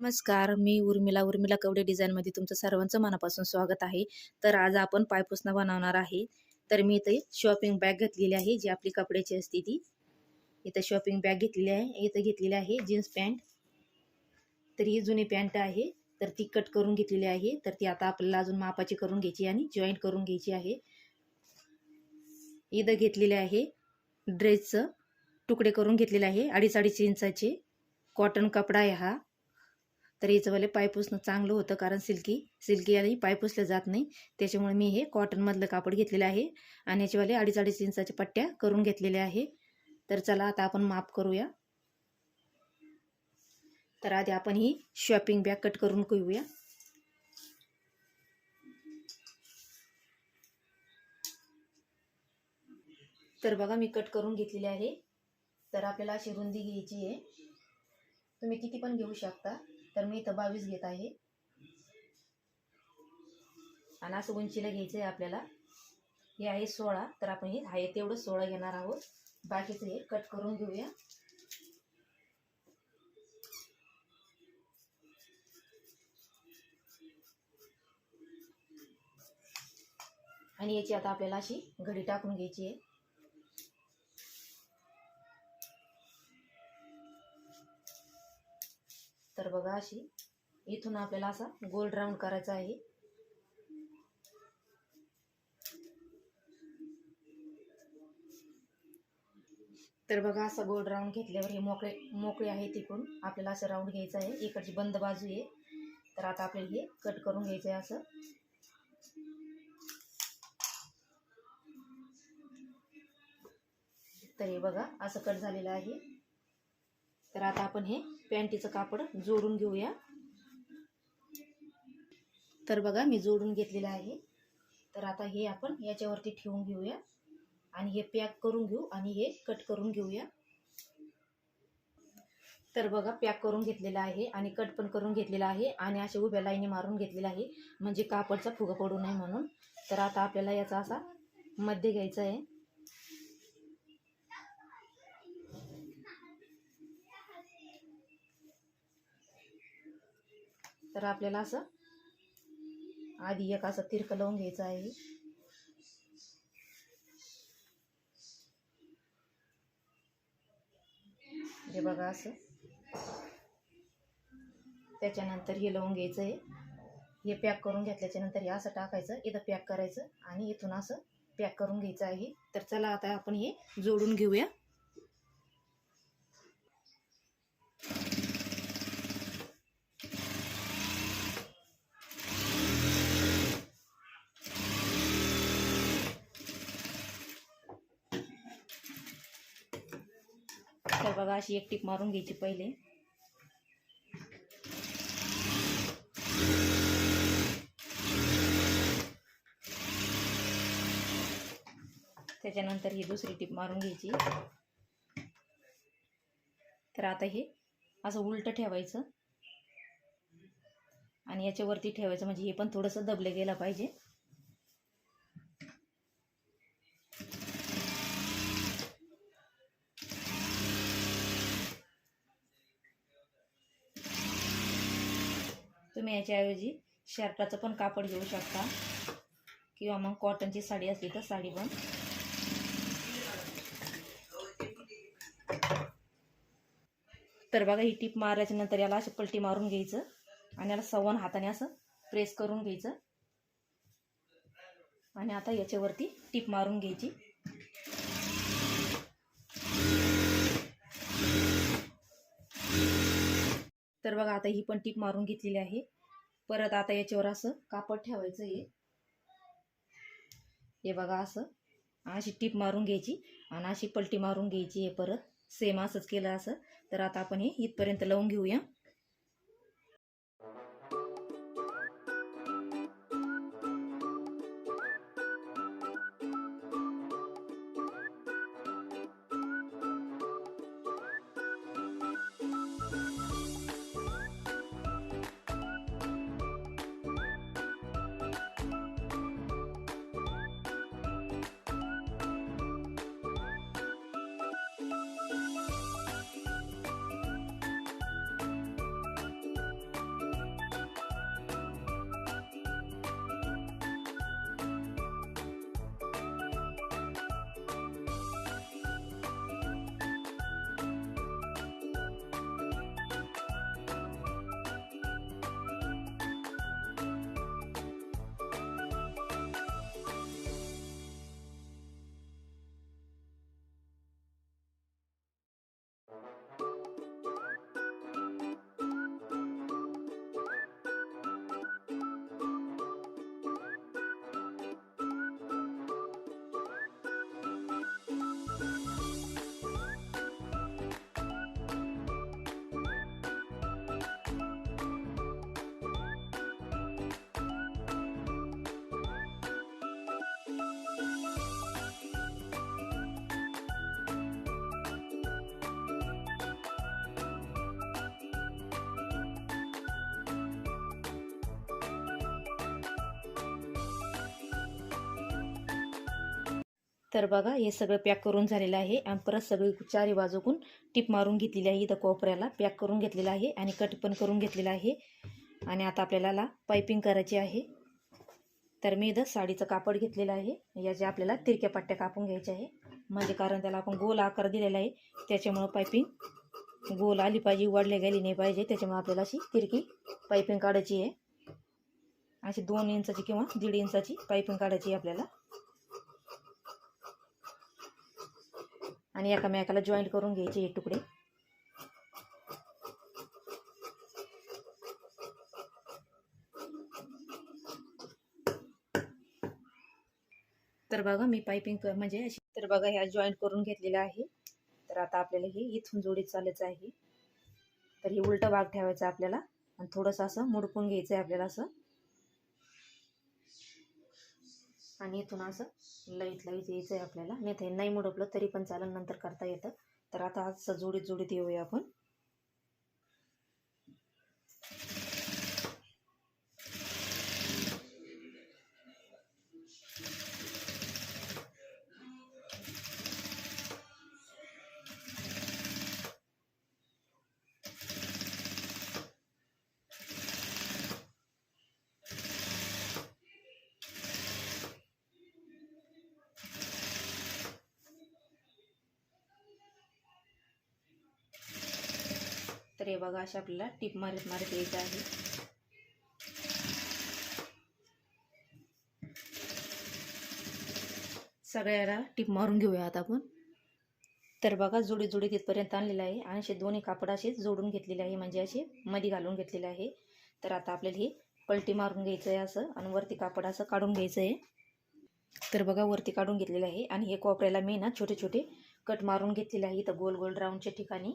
नमस्कार मी उर्मिला. उर्मिला कवडे डिझाईनमध्ये तुमचं सर्वांचं मनापासून स्वागत आहे. तर आज आपण पायपुसणं बनवणार आहे. तर मी इथे शॉपिंग बॅग घेतलेली आहे जी आपली कपड्याची असते ती. इथं शॉपिंग बॅग घेतलेली आहे. इथं घेतलेली आहे जीन्स पॅन्ट. तर ही जुनी पॅन्ट आहे. तर ती कट करून घेतलेली आहे. तर ती आता आपल्याला अजून मापाची करून घ्यायची आणि जॉईंट करून घ्यायची आहे. इथं घेतलेले आहे ड्रेसचं तुकडे करून घेतलेले आहे. अडीच अडीच इंचाचे कॉटन कपडा आहे हा. तर याचंवाले पाय पुसणं चांगलं होतं कारण सिल्की सिल्की यालाही पाय पुसलं जात नाही. त्याच्यामुळे मी हे कॉटनमधलं कापड घेतलेलं आहे आणि याच्यावाले अडीच अडीच इंचाच्या पट्ट्या करून घेतलेल्या आहे. तर चला आता आपण माप करूया. तर आधी आपण ही शॉपिंग बॅग कट करून घेऊया. तर बघा मी कट करून घेतलेली आहे. तर आपल्याला अशी रुंदी घ्यायची आहे. तुम्ही किती पण घेऊ शकता. तर मी इथं बावीस घेत आहे. आणि असं उंचीला घ्यायचं आहे आपल्याला. हे आहे सोळा तर आपण हे आहे तेवढं सोळा घेणार आहोत. बाकीचं हे कट करून घेऊया. आणि याची आता आपल्याला अशी घडी टाकून घ्यायची आहे. तर बघा अशी. इथून आपल्याला असा गोल राऊंड करायचा आहे. तर बघा असं गोल राऊंड घेतल्यावर हे मोकळे मोकळे आहे तिकडून आपल्याला असं राऊंड घ्यायचं आहे. इकडची बंद बाजू आहे. तर आता आपल्याला हे कट करून घ्यायचं आहे असं. तर हे बघा असं कट झालेलं आहे. तर आता आपण हे पॅन्टीचं कापड जोडून घेऊया. तर बघा मी जोडून घेतलेलं आहे. तर आता हे आपण याच्यावरती ठेवून घेऊया आणि हे पॅक करून घेऊ आणि हे कट करून घेऊया. तर बघा पॅक करून घेतलेलं आहे आणि कट पण करून घेतलेला आहे आणि अशा उभ्या लाईनी मारून घेतलेला आहे. म्हणजे कापडचा फुगा पडू नये म्हणून. तर आता आपल्याला याचा असा मध्य घ्यायचा आहे. तर आपल्याला असं आधी एक असं तिरकं लावून घ्यायचं आहे. हे बघा असं. त्याच्यानंतर हे लावून घ्यायचं आहे. हे पॅक करून घेतल्याच्या नंतर हे असं टाकायचं इथं पॅक करायचं आणि इथून असं पॅक करून घ्यायचं आहे. तर चला आता आपण हे जोडून घेऊया. तर बघा अशी एक टीप मारून घ्यायची पहिले. त्याच्यानंतर ही दुसरी टीप मारून घ्यायची. तर आता हे असं उलटं ठेवायचं. आणि याच्यावरती ठेवायचं म्हणजे हे पण थोडंसं दबलं गेलं पाहिजे. तुम्ही याच्याऐवजी शर्टाचं पण कापड घेऊ शकता. किंवा मग कॉटनची साडी असली तर साडी पण. तर बघा ही टीप मारायच्या नंतर याला अशी पलटी मारून घ्यायचं आणि याला सवन हाताने असं प्रेस करून घ्यायचं. आणि आता याच्यावरती टीप मारून घ्यायची. तर बघा आता ही पण टीप मारून घेतलेली आहे. परत आता याच्यावर असं कापड ठेवायचं हे. हे बघा असं. अशी टीप मारून घ्यायची आणि अशी पलटी मारून घ्यायची हे परत. सेम असंच केलं असं. तर आता आपण हे इथपर्यंत लावून घेऊया. तर बघा हे सगळं पॅक करून झालेलं आहे. आणि परत सगळी चारी बाजूकून टिप मारून घेतलेली आहे इथं कोपऱ्याला. पॅक करून घेतलेलं आहे आणि कट पण करून घेतलेलं आहे. आणि आता आपल्याला पायपिंग करायची आहे. तर मी इथं साडीचं कापड घेतलेलं आहे. याचे आपल्याला तिरक्या पट्ट्या कापून घ्यायच्या आहे. म्हणजे कारण त्याला आपण गोल आकार दिलेला आहे. त्याच्यामुळं पायपिंग गोल आली पाहिजे वाढली गेली नाही पाहिजे. त्याच्यामुळे आपल्याला अशी तिरकी पायपिंग काढायची आहे. अशी दोन इंचाची किंवा दीड इंचाची पायपिंग काढायची आहे आपल्याला. आणि एकामेकाला जॉईंट करून घ्यायचे हे तुकडे. तर बघा मी पायपिंग म्हणजे अशी तर बघा ह्या जॉईंट करून घेतलेलं आहे. तर आता आपल्याला हे इथून जोडीत चालायचं आहे. तर हे उलटा भाग ठेवायचा आपल्याला. आणि थोडंसं असं मुडपून घ्यायचं आहे आपल्याला असं. आणि इथून असं लईत लईत यायचं आहे आपल्याला. नाही ते नाही मुडपलं तरी पण चालेल नंतर करता येतं. तर आता आज जोडीत जोडीत येऊया आपण. तर हे बघा अशा आपल्याला टीप मारत मारत यायचं आहे. सगळ्याला टीप मारून घेऊया आता आपण. तर बघा जोडी जोडी तिथपर्यंत आणलेलं आहे आणि असे दोन्ही कापड असे जोडून घेतलेले आहे म्हणजे असे मध्ये घालून घेतलेले आहे. तर आता आपल्याला हे पलटी मारून घ्यायचं आहे असं आणि वरती कापड असं काढून घ्यायचं आहे तर बघा वरती काढून घेतलेलं आहे आणि हे कोपऱ्याला मी ना छोटे छोटे कट मारून घेतलेले आहे. इथं गोल गोल राऊंडच्या ठिकाणी.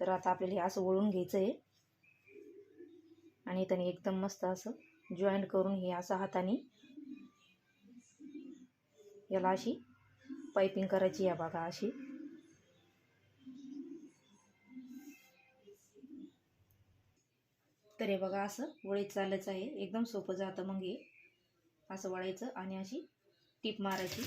तर आता आपल्याला हे असं वळून घ्यायचं आहे आणि त्याने एकदम मस्त असं जॉईंट करून हे असं हाताने याला अशी पायपिंग करायची या बघा अशी. तर हे बघा असं वळीत चालायचं आहे. एकदम सोपं जातं मग हे. असं वळायचं आणि अशी टीप मारायची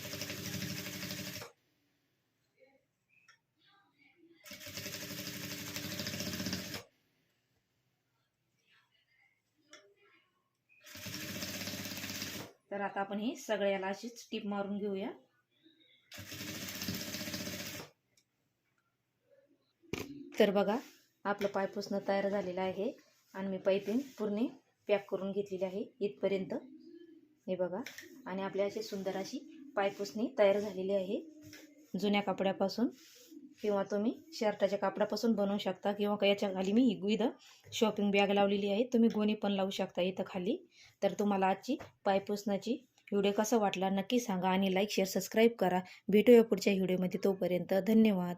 तर आता आपण हे सगळ्याला अशीच टीप मारून घेऊया. तर बघा आपलं पाय पुसणं तयार झालेलं आहे आणि मी पायपिंग पूर्ण पॅक करून घेतलेली आहे इथपर्यंत. हे बघा आणि आपल्या अशी सुंदर अशी पायपुसणी तयार झालेली आहे. जुन्या कपड्यापासून किंवा तुम्ही शर्टाच्या कापडापासून बनवू शकता किंवा का याच्या खाली मी ही इथं शॉपिंग बॅग लावलेली आहे तुम्ही गोणी पण लावू शकता इथं खाली. तर तुम्हाला आजची पायपुसणाची व्हिडिओ कसा वाटला नक्की सांगा आणि लाईक शेअर सबस्क्राईब करा. भेटूया पुढच्या व्हिडिओमध्ये तोपर्यंत धन्यवाद.